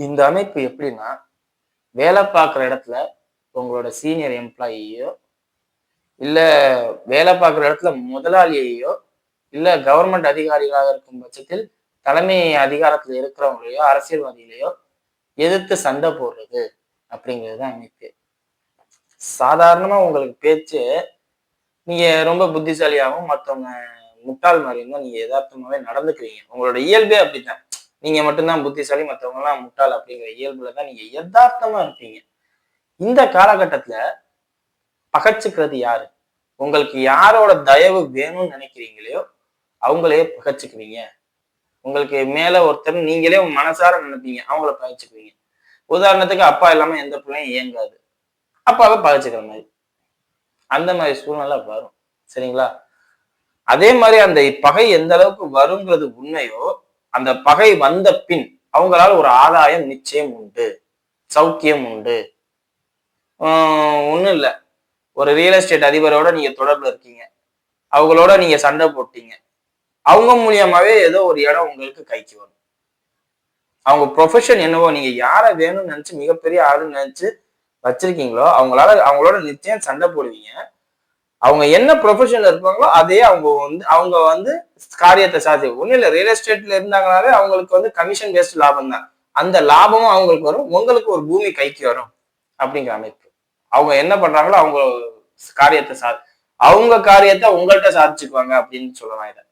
இந்த அமைப்பு எப்படின்னா வேலை பார்க்குற இடத்துல உங்களோட சீனியர் எம்ப்ளாயியோ இல்லை வேலை பார்க்குற இடத்துல முதலாளியையோ இல்லை கவர்மெண்ட் அதிகாரிகளாக இருக்கும் பட்சத்தில் தலைமை அதிகாரத்தில் இருக்கிறவங்களையோ அரசியல்வாதிகளையோ எதிர்த்து சண்டை போடுறது அப்படிங்கிறது தான் அமைப்பு. சாதாரணமாக உங்களுக்கு பேச்சு நீங்கள் ரொம்ப புத்திசாலியாகவும் மற்றவங்க முட்டாள் மாதிரியும் தான் நீங்கள் யதார்த்தமாகவே நடந்துக்குவீங்க உங்களோட இயல்பே அப்படித்தான். நீங்க மட்டும்தான் புத்திசாலி மற்றவங்கலாம் முட்டாள் அப்படிங்கிற இயல்புல தான் நீங்க யதார்த்தமா இருப்பீங்க. இந்த காலகட்டத்துல பகச்சுக்கிறது யாரு? உங்களுக்கு யாரோட தயவு வேணும்னு நினைக்கிறீங்களோ அவங்களே பகச்சுக்குவீங்க. உங்களுக்கு மேல ஒருத்தர் நீங்களே உங்க மனசார நினைப்பீங்க அவங்கள பகச்சுக்குவீங்க. உதாரணத்துக்கு அப்பா இல்லாம எந்த பிள்ளையும் இயங்காது. அப்பாவை பகச்சுக்கிற மாதிரி. அந்த மாதிரி சூழ்நிலை வரும். சரிங்களா? அதே மாதிரி அந்த பகை எந்த அளவுக்கு வருங்கிறது உண்மையோ அந்த பகை வந்த பின் அவங்களால ஒரு ஆதாயம் நிச்சயம் உண்டு சௌக்கியம் உண்டு. ஒன்றும் இல்லை. ஒரு ரியல் எஸ்டேட் அதிபரோட நீங்க தொடர்பில் இருக்கீங்க. அவங்களோட நீங்க சண்டை போட்டீங்க. அவங்க மூலியமாவே ஏதோ ஒரு இடம் உங்களுக்கு கைக்கு வரும். அவங்க ப்ரொஃபஷன் என்னவோ நீங்க யாரை வேணும்னு நினைச்சு மிகப்பெரிய ஆளுன்னு நினைச்சு வச்சிருக்கீங்களோ அவங்களால அவங்களோட நிச்சயம் சண்டை போடுவீங்க. அவங்க என்ன ப்ரொஃபஷன்ல இருப்பாங்களோ அதே அவங்க வந்து அவங்க வந்து காரியத்தை சாதி ஒன்றும் இல்லை ரியல் எஸ்டேட்ல இருந்தாங்கனாலே அவங்களுக்கு வந்து கமிஷன் பேஸ்ட் லாபம் தான் அந்த லாபமும் அவங்களுக்கு வரும். உங்களுக்கு ஒரு பூமி கைக்கு வரும் அப்படிங்கிற அமைப்பு. அவங்க என்ன பண்றாங்களோ அவங்க காரியத்தை சா அவங்க காரியத்தை உங்கள்கிட்ட சாதிச்சுக்குவாங்க அப்படின்னு சொல்லலாம் இதை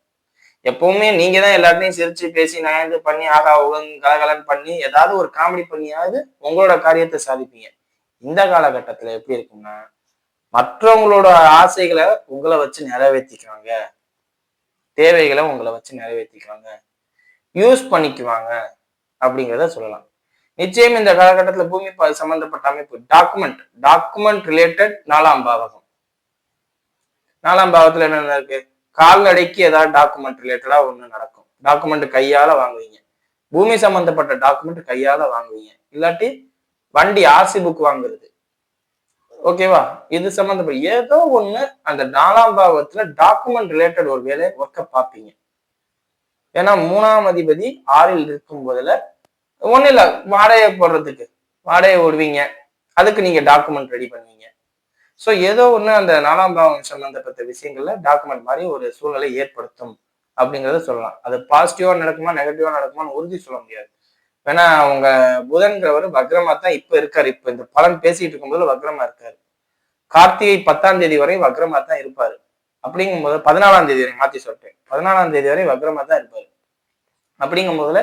எப்பவுமே நீங்க தான் எல்லாத்தையும் சிரிச்சு பேசி நயந்து பண்ணி ஆகா உகன் கலகலன் பண்ணி ஏதாவது ஒரு காமெடி பண்ணியாவது உங்களோட காரியத்தை சாதிப்பீங்க. இந்த காலகட்டத்துல எப்படி இருக்கும்னா மற்றவங்களோட ஆசைகளை உங்களை வச்சு நிறைவேற்றிக்குவாங்க தேவைகளை உங்களை வச்சு நிறைவேற்றிக்குவாங்க யூஸ் பண்ணிக்குவாங்க அப்படிங்கிறத சொல்லலாம். நிச்சயம் இந்த காலகட்டத்தில் பூமி சம்பந்தப்பட்ட அமைப்பு டாக்குமெண்ட் டாக்குமெண்ட் ரிலேட்டட் நாலாம் பாவகம். நாலாம் பாவத்தில் என்னென்ன இருக்கு? கால்நடைக்கு ஏதாவது டாக்குமெண்ட் ரிலேட்டடா ஒன்று நடக்கும். டாக்குமெண்ட் கையால வாங்குவீங்க. பூமி சம்பந்தப்பட்ட டாக்குமெண்ட் கையால வாங்குவீங்க. இல்லாட்டி வண்டி ஆர்சி புக் வாங்குறது. ஓகேவா? இது சம்மந்தப்பட்ட ஏதோ ஒண்ணு அந்த நாலாம் பாவத்துல டாக்குமெண்ட் ரிலேட்டட் ஒரு வேலையை ஒர்க்கை பார்ப்பீங்க. ஏன்னா மூணாம் அதிபதி ஆறில் இருக்கும் போதுல ஒன்றும் இல்லை வாடகை போடுறதுக்கு வாடகை விடுவீங்க அதுக்கு நீங்க டாக்குமெண்ட் ரெடி பண்ணுவீங்க. ஸோ ஏதோ ஒன்று அந்த நாலாம் பாவம் சம்மந்தப்பட்ட விஷயங்கள்ல டாக்குமெண்ட் மாதிரி ஒரு சூழ்நிலை ஏற்படுத்தும் அப்படிங்கிறத சொல்லலாம். அது பாசிட்டிவா நடக்குமா நெகட்டிவா நடக்குமான்னு உறுதி சொல்ல முடியாது. ஏன்னா அவங்க புதன்கிறவர் வக்ரமா தான் இப்ப இருக்காரு. இப்ப இந்த பலன் பேசிட்டு இருக்கும்போது வக்ரமா இருக்காரு. கார்த்திகை பத்தாம் தேதி வரை வக்ரமா தான் இருப்பாரு. அப்படிங்கும்போது பதினாலாம் தேதி வரை மாத்தி சொல்லிட்டேன். பதினாலாம் தேதி வரை வக்ரமா தான் இருப்பாரு. அப்படிங்கும் போதுல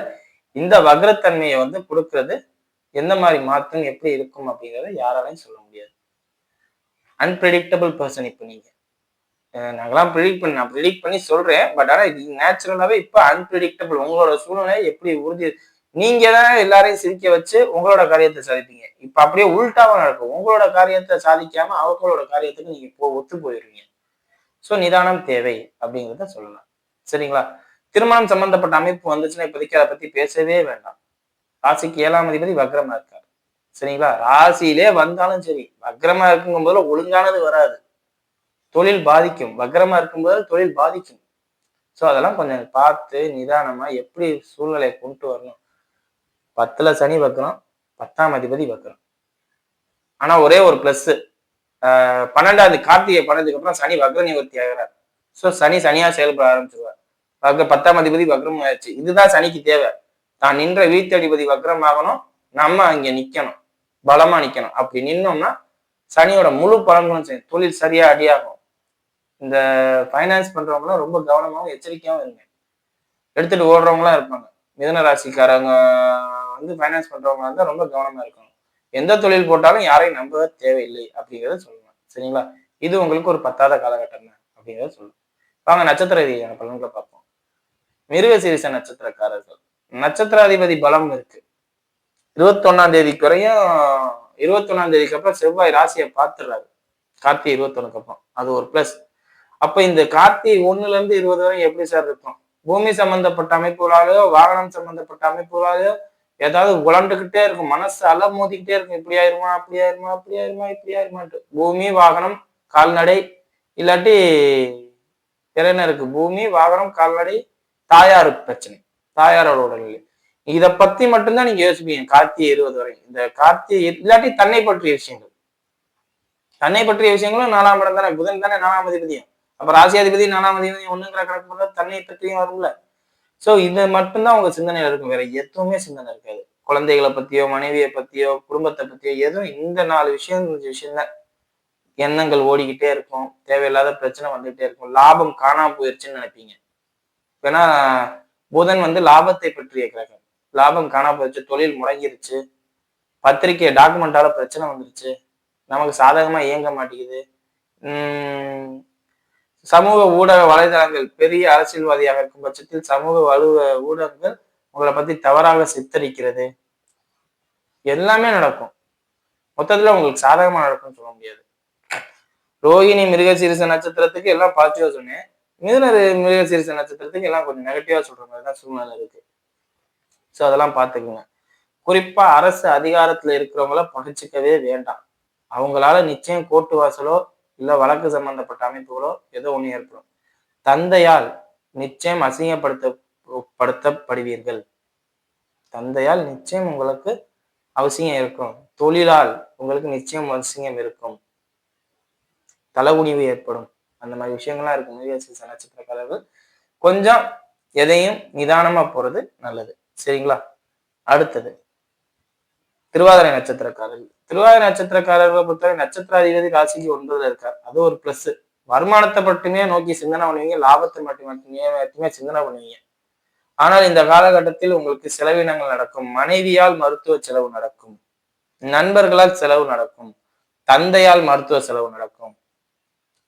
இந்த வக்ரத்தன்மையை வந்து கொடுக்கறது எந்த மாதிரி மாற்றம் எப்படி இருக்கும் அப்படிங்கறத யாராலையும் சொல்ல முடியாது. அன்பிரடிக்டபிள் பர்சன் இப்போ நீங்க. நாங்கெல்லாம் ப்ரிடிக்ட் பண்ணி நான் ப்ரிடிக்ட் பண்ணி சொல்றேன். பட் ஆனா இது நேச்சுரலாவே இப்போ அன்பிரடிக்டபிள் உங்களோட சூழ்நிலை எப்படி உறுதி நீங்க தான் எல்லாரையும் சிரிக்க வச்சு உங்களோட காரியத்தை சாதிப்பீங்க. இப்ப அப்படியே உள்டாவா நடக்கும். உங்களோட காரியத்தை சாதிக்காம அவங்களோட காரியத்துக்கு நீங்க போ ஒத்து போயிருவீங்க. ஸோ நிதானம் தேவை அப்படிங்கிறத சொல்லலாம். சரிங்களா? திருமணம் சம்பந்தப்பட்ட அமைப்பு வந்துச்சுன்னா இப்போதைக்கு அதை பத்தி பேசவே வேண்டாம். ராசிக்கு ஏழாம் அதிபதி வக்ரமா இருக்காரு. சரிங்களா? ராசியிலே வந்தாலும் சரி வக்ரமா இருக்குங்கும் போதுல ஒழுங்கானது வராது. தொழில் பாதிக்கும். வக்ரமா இருக்கும்போது தொழில் பாதிக்கும். ஸோ அதெல்லாம் கொஞ்சம் பார்த்து நிதானமா எப்படி சூழ்நிலையை கொண்டு வரணும்? பத்துல சனி வக்ரம் பத்தாம் அதிபதி வக்ரம் ஆனா ஒரே ஒரு பிளஸ் பன்னெண்டாவது கார்த்திகை பண்ணதுக்கு அப்புறம் சனி வக்ர நிவர்த்தி ஆகிறார். ஸோ சனி சனியா செயல்பட ஆரம்பிச்சிருவார். வக்ர பத்தாம் அதிபதி வக்ரம் ஆயிடுச்சு. இதுதான் சனிக்கு தேவை. தான் நின்ற வீட்டடிபதி வக்ரம் ஆகணும். நம்ம அங்க நிக்கணும். பலமா நிக்கணும். அப்படி நின்னோம்னா சனியோட முழு பலன்களும் செய்யும் தொழில் சரியா அடியாகும் இந்த ஃபைனான்ஸ் பண்றவங்களாம் ரொம்ப கவனமாகவும் எச்சரிக்கையாகவும் இருங்க. எடுத்துட்டு ஓடுறவங்களாம் இருப்பாங்க. மிதன ராசிக்காரங்க வந்து ஃபைனான்ஸ் பண்றவங்க வந்து ரொம்ப கவனமா இருக்கணும். எந்த தொழில் போட்டாலும் யாரையும் நம்ப தேவையில்லை அப்படிங்கிறத சொல்லலாம் சரிங்களா? இது உங்களுக்கு ஒரு பத்தாத காலகட்டம் தான் அப்படிங்கிறத சொல்லலாம் வாங்க நட்சத்திர ரீதியான பலன்களை பார்ப்போம். மிருக சீரிச நட்சத்திரக்காரர்கள். நட்சத்திராதிபதி பலம் இருக்கு. இருபத்தொன்னாம் தேதிக்கு வரையும் இருபத்தொன்னாம் தேதிக்கு அப்புறம் செவ்வாய் ராசியை பார்த்துடுறாரு. கார்த்திகை இருபத்தொன்னுக்கு அப்புறம். அது ஒரு பிளஸ் அப்ப இந்த கார்த்திகை ஒண்ணுல இருந்து இருபது வரை எப்படி சார் இருக்கும்? பூமி சம்பந்தப்பட்ட அமைப்புகளாலேயோ வாகனம் சம்பந்தப்பட்ட அமைப்புகளாலேயோ ஏதாவது உழண்டுகிட்டே இருக்கும். மனசு அல மோதிக்கிட்டே இருக்கும். இப்படி ஆயிருமா அப்படி ஆயிருமா அப்படி ஆயிருமா இப்படி ஆயிருமான்ட்டு. பூமி வாகனம் கால்நடை இல்லாட்டி வேற என்ன இருக்கு பூமி வாகனம் கால்நடை தாயாரு பிரச்சனை. தாயாரோட உடல்நிலை. இதை பத்தி மட்டும்தான் நீங்க யோசிப்பீங்க. கார்த்திகை இருபது வரை. இந்த கார்த்திகை இல்லாட்டி தன்னை பற்றிய விஷயங்கள். தன்னை பற்றிய விஷயங்களும் நாலாம் இடம் தானே. புதன் தானே நாலாம் அதிபதியும். அப்ப ராசியாதிபதி நாலாம் அதிபதி ஒண்ணுங்கிற கணக்கு பார்த்தா தன்னை பற்றியும் வரும்ல. சோ இது மட்டும்தான் உங்க சிந்தனையில இருக்கும். வேற எதுவுமே சிந்தனை இருக்காது. குழந்தைகளை பத்தியோ மனைவியை பத்தியோ குடும்பத்தை பத்தியோ எதுவும் இந்த நாலு விஷயம் விஷயம்தான் எண்ணங்கள் ஓடிக்கிட்டே இருக்கும். தேவையில்லாத பிரச்சனை வந்துகிட்டே இருக்கும். லாபம் காணாம போயிருச்சுன்னு நினைப்பீங்க. ஏன்னா புதன் வந்து லாபத்தை பற்றிய கிரகம். லாபம் காணாம போயிடுச்சு தொழில் முடங்கிருச்சு பத்திரிக்கை டாக்குமெண்டால பிரச்சனை வந்துருச்சு நமக்கு சாதகமா இயங்க மாட்டேங்குது. உம் சமூக ஊடக வலைதளங்கள் பெரிய அரசியல்வாதியாக இருக்கும் பட்சத்தில் சமூக வலுவ ஊடகங்கள் உங்களை பத்தி தவறாக சித்தரிக்கிறது. எல்லாமே நடக்கும். மொத்தத்துல உங்களுக்கு சாதகமா நடக்கும்னு சொல்ல முடியாது. ரோஹிணி மிருகசீரிச நட்சத்திரத்துக்கு எல்லாம் பாசிட்டிவா சொன்னேன். மிதுனர் மிருகசீரிச நட்சத்திரத்துக்கு எல்லாம் கொஞ்சம் நெகட்டிவா சொல்ற மாதிரி தான் சூழ்நிலை இருக்கு. ஸோ அதெல்லாம் பார்த்துக்குங்க. குறிப்பா அரசு அதிகாரத்துல இருக்கிறவங்கள பகிச்சுக்கவே வேண்டாம். அவங்களால நிச்சயம் கோட்டு வாசலோ இல்ல வழக்கு சம்பந்தப்பட்ட அமைப்புகளோ ஏதோ ஒண்ணு ஏற்படும். தந்தையால் நிச்சயம் அசிங்கப்படுத்த படுத்தப்படுவீர்கள். தந்தையால் நிச்சயம் உங்களுக்கு அவசியம் இருக்கும். தொழிலால் உங்களுக்கு நிச்சயம் அவசியம் இருக்கும். தலைகுனிவு ஏற்படும். அந்த மாதிரி விஷயங்கள்லாம் இருக்கும். மிருகசீச நட்சத்திரக்காரர்கள் கொஞ்சம் எதையும் நிதானமா போறது நல்லது. சரிங்களா? அடுத்தது. திருவாதிரை நட்சத்திரக்காரர்கள். திருவாதிரை நட்சத்திரக்காரர்களை பொறுத்தவரை நட்சத்திர அதிபதி ராசிக்கு ஒன்பதுல இருக்கார். அது ஒரு பிளஸ் வருமானத்தை மட்டுமே நோக்கி சிந்தனை பண்ணுவீங்க. லாபத்தை மட்டும் மட்டுமே மட்டுமே சிந்தனை பண்ணுவீங்க. ஆனால் இந்த காலகட்டத்தில் உங்களுக்கு செலவினங்கள் நடக்கும். மனைவியால் மருத்துவ செலவு நடக்கும். நண்பர்களால் செலவு நடக்கும். தந்தையால் மருத்துவ செலவு நடக்கும்.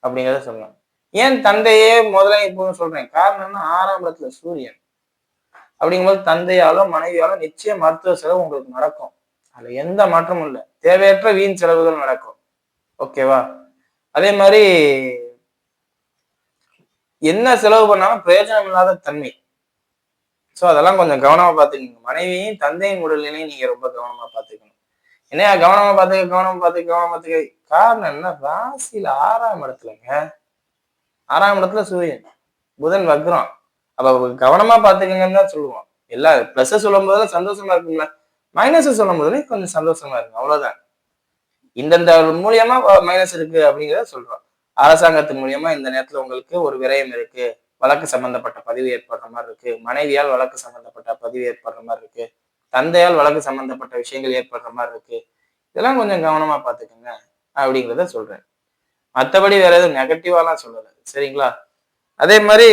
அப்படிங்கிறத சொல்லலாம். ஏன் தந்தையே முதல்ல இப்போ சொல்றேன். காரணம்னா ஆறாம் இடத்துல சூரியன். அப்படிங்கும்போது தந்தையாலும் மனைவியாலோ நிச்சயம் மருத்துவ செலவு உங்களுக்கு நடக்கும். அதுல எந்த மாற்றமும் இல்லை. தேவையற்ற வீண் செலவுகள் நடக்கும். ஓகேவா அதே மாதிரி என்ன செலவு பண்ணாலும் பிரயோஜனம் இல்லாத தன்மை. ஸோ அதெல்லாம் கொஞ்சம் கவனமா பார்த்துக்கணும். மனைவியும் தந்தையின் உடல்நிலையும் நீங்க ரொம்ப கவனமா பார்த்துக்கணும். என்னையா கவனமா பார்த்துக்க கவனமா பார்த்துக்க கவனமா பார்த்துக்க? காரணம் என்ன? ராசியில ஆறாம் இடத்துலங்க. ஆறாம் இடத்துல சூரியன். புதன் வக்ரம். அப்ப கவனமா பார்த்துக்கங்கன்னு தான் சொல்லுவோம். எல்லா பிளஸ் சொல்லும் போதெல்லாம் சந்தோஷமா இருக்கும்ல. மைனஸ் சொல்லும் போதுல கொஞ்சம் சந்தோஷமா இருக்கும். அவ்வளவுதான். இந்தந்த மூலியமா மைனஸ் இருக்கு அப்படிங்கிறத சொல்றோம். அரசாங்கத்தின் மூலியமா இந்த நேரத்துல உங்களுக்கு ஒரு விரயம் இருக்கு. வழக்கு சம்பந்தப்பட்ட பதிவு ஏற்படுற மாதிரி இருக்கு. மனைவியால் வழக்கு சம்பந்தப்பட்ட பதிவு ஏற்படுற மாதிரி இருக்கு. தந்தையால் வழக்கு சம்பந்தப்பட்ட விஷயங்கள் ஏற்படுற மாதிரி இருக்கு. இதெல்லாம் கொஞ்சம் கவனமா பாத்துக்கோங்க அப்படிங்கிறத சொல்றேன். மற்றபடி வேற எதுவும் நெகட்டிவாலாம் சொல்லலை. சரிங்களா? அதே மாதிரி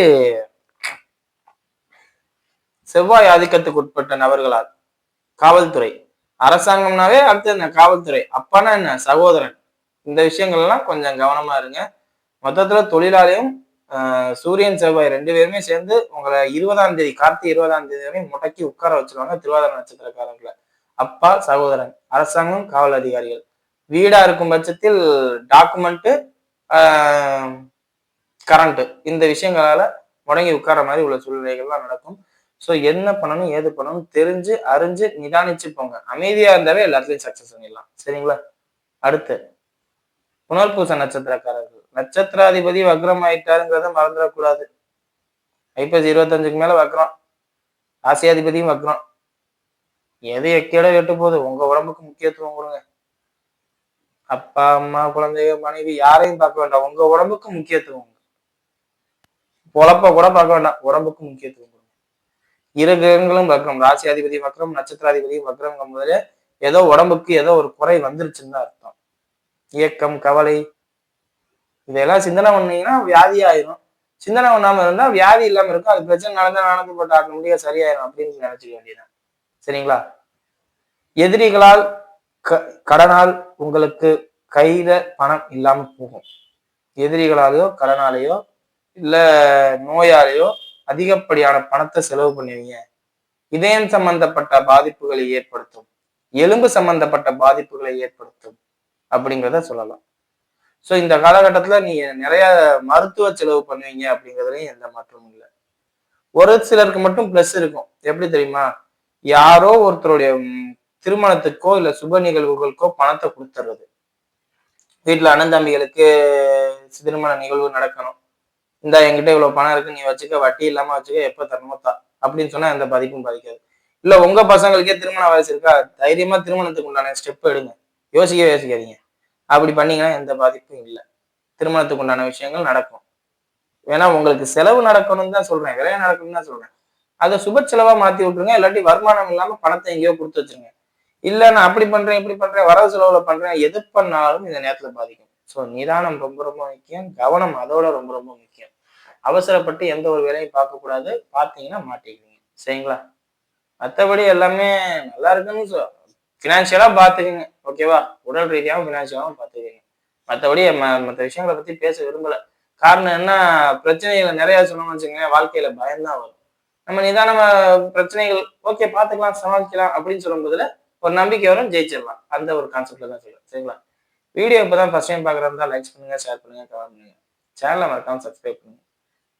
செவ்வாய் ஆதிக்கத்துக்கு உட்பட்ட நபர்களால் காவல்துறை. அரசாங்கம்னாவே அடுத்து என்ன காவல்துறை. அப்பானா என்ன? சகோதரன். இந்த விஷயங்கள் எல்லாம் கொஞ்சம் கவனமா இருங்க. மொத்தத்துல தொழிலாளியும் சூரியன் செவ்வாய் ரெண்டு பேருமே சேர்ந்து உங்களை இருபதாம் தேதி கார்த்திகை இருபதாம் தேதி வரையும் முடக்கி உட்கார வச்சிருவாங்க திருவாதிர நட்சத்திரக்காரங்களை. அப்பா சகோதரன் அரசாங்கம் காவல் அதிகாரிகள். வீடா இருக்கும் பட்சத்தில் டாக்குமெண்ட்டு கரண்ட்டு. இந்த விஷயங்களால முடங்கி உட்கார மாதிரி உள்ள சூழ்நிலைகள்லாம் நடக்கும். ஸோ என்ன பண்ணணும் ஏது பண்ணணும் தெரிஞ்சு அறிஞ்சு நிதானிச்சு போங்க அமைதியா இருந்தாவே எல்லாத்துலயும் சக்சஸ் பண்ணிடலாம். சரிங்களா? அடுத்து புனர்பூச நட்சத்திரக்காரர்கள். நட்சத்திராதிபதி வக்ரம் ஆயிட்டாருங்கிறத மறந்துடக்கூடாது. ஐப்பசி இருபத்தஞ்சுக்கு மேல வக்ரம். ராசியாதிபதியும் வக்ரம். எது எக்கேட கெட்டு போகுது. உங்க உடம்புக்கு முக்கியத்துவம் கொடுங்க. அப்பா அம்மா குழந்தைங்க மனைவி யாரையும் பார்க்க வேண்டாம். உங்க உடம்புக்கு முக்கியத்துவம் பொழப்ப கூட பார்க்க வேண்டாம். உடம்புக்கு முக்கியத்துவம் இரு கிரகங்களும் வக்ரம் ராசியாதிபதி வக்ரம் நட்சத்திராதிபதி வக்ரம் முதலே ஏதோ உடம்புக்கு ஏதோ ஒரு குறை வந்துருச்சுன்னு தான் அர்த்தம். இயக்கம் கவலை இதெல்லாம் சிந்தனை பண்ணீங்கன்னா வியாதி ஆயிரும். சிந்தனை பண்ணாம இருந்தா வியாதி இல்லாம இருக்கும். அது பிரச்சனை நடந்தா நடந்து ஆட்டோமேட்டிக்கா சரியாயிரும் அப்படின்னு நினைச்சுக்க வேண்டியதான் சரிங்களா? எதிரிகளால் க கடனால் உங்களுக்கு கையில பணம் இல்லாம போகும். எதிரிகளாலேயோ கடனாலேயோ இல்ல நோயாலேயோ அதிகப்படியான பணத்தை செலவு பண்ணுவீங்க. இதயம் சம்பந்தப்பட்ட பாதிப்புகளை ஏற்படுத்தும். எலும்பு சம்பந்தப்பட்ட பாதிப்புகளை ஏற்படுத்தும். அப்படிங்கிறத சொல்லலாம். ஸோ இந்த காலகட்டத்துல நீங்கள் நிறைய மருத்துவ செலவு பண்ணுவீங்க அப்படிங்கிறதுலையும் எந்த மாற்றமும் இல்லை. ஒரு சிலருக்கு மட்டும் ப்ளஸ் இருக்கும். எப்படி தெரியுமா? யாரோ ஒருத்தருடைய திருமணத்துக்கோ இல்லை சுப நிகழ்வுகளுக்கோ பணத்தை கொடுத்துறது. வீட்டில் அண்ணன் தம்பிகளுக்கு திருமண நிகழ்வு நடக்கணும். இந்த என்கிட்ட இவ்வளவு பணம் இருக்கு நீ வச்சுக்க வட்டி இல்லாம வச்சுக்க எப்ப தர்மத்தா அப்படின்னு சொன்னா எந்த பாதிப்பும் பாதிக்காது. இல்ல உங்க பசங்களுக்கே திருமண வயசு இருக்கா? தைரியமா திருமணத்துக்கு உண்டான ஸ்டெப் எடுங்க. யோசிக்க யோசிக்காதீங்க. அப்படி பண்ணீங்கன்னா எந்த பாதிப்பும் இல்லை. திருமணத்துக்கு உண்டான விஷயங்கள் நடக்கும். ஏன்னா உங்களுக்கு செலவு நடக்கணும்னு தான் சொல்றேன். விரையம் நடக்கணும்னு தான் சொல்றேன். அதை சுப செலவா மாத்தி விட்டுருங்க. இல்லாட்டி வருமானம் இல்லாம பணத்தை எங்கேயோ கொடுத்து வச்சிருங்க. இல்ல நான் அப்படி பண்றேன் இப்படி பண்றேன் வரவு செலவுல பண்றேன் எது பண்ணாலும் இந்த நேரத்துல பாதிக்கும். ஸோ நிதானம் ரொம்ப ரொம்ப முக்கியம். கவனம் அதோட ரொம்ப ரொம்ப முக்கியம். அவசரப்பட்டு எந்த ஒரு வேலையும் பார்க்கக்கூடாது பார்த்தீங்கன்னா மாட்டிக்குவீங்க சரிங்களா? மற்றபடி எல்லாமே நல்லா இருக்குன்னு ஃபினான்ஷியலாக பார்த்துக்குங்க. ஓகேவா உடல் ரீதியாகவும் ஃபினான்ஷியலாகவும் பாத்துக்கோங்க மற்றபடி மற்ற விஷயங்களை பற்றி பேச விரும்பலை. காரணம் என்ன? பிரச்சனைகள் நிறையா சொன்னோம்னு வச்சுக்கோங்களேன் வாழ்க்கையில் பயம்தான் வரும். நம்ம நிதான பிரச்சனைகள் ஓகே பார்த்துக்கலாம் சமாளிக்கலாம் அப்படின்னு சொல்லும் போதுல ஒரு நம்பிக்கை வரும் ஜெயிச்சிடலாம். அந்த ஒரு கான்செப்ட்ல தான் சொல்லுவேன் சரிங்களா? வீடியோ இப்போ தான் ஃபர்ஸ்ட் டைம் பார்க்குறதா லைக் பண்ணுங்க ஷேர் பண்ணுங்க கமெண்ட் பண்ணுங்கள் சேனலை மறக்காமல் சப்ஸ்கிரைப் பண்ணுங்க.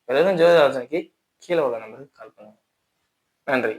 வேற எதுவும் ஜோதி ஆலோசனைக்கு கீழே உள்ள நம்பருக்கு கால் பண்ணுங்க. நன்றி.